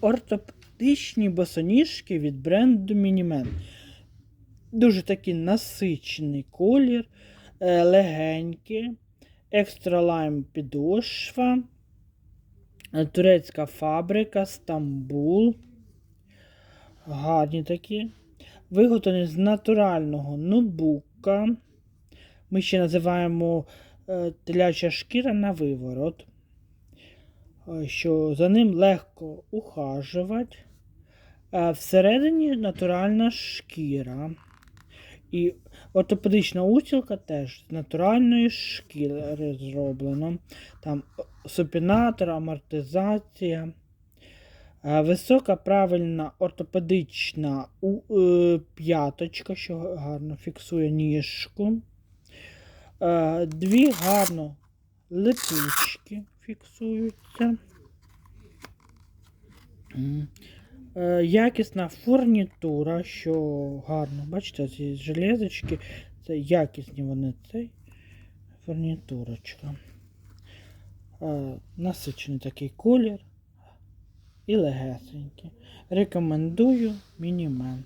ортопедичні босоніжки від бренду Мінімен. Дуже такий насичений колір, е, легенькі, екстра лайм підошва, е, турецька фабрика, Стамбул. Гарні такі. Виготовлені з натурального нубука. Ми ще називаємо е, теляча шкіра на виворот. Е, Що за ним легко ухажувати. Е, Всередині натуральна шкіра. І ортопедична устілка теж з натуральної шкіри зроблено. Там супінатор, амортизація. Е, Висока правильна ортопедична п'яточка, що гарно фіксує ніжку. Дві гарно липучки фіксуються. Е, Якісна фурнітура, що гарно. Бачите, ці железочки, це якісні вони цей фурнітурочка. Е, Насичений такий колір і легесенький. Рекомендую мінімен.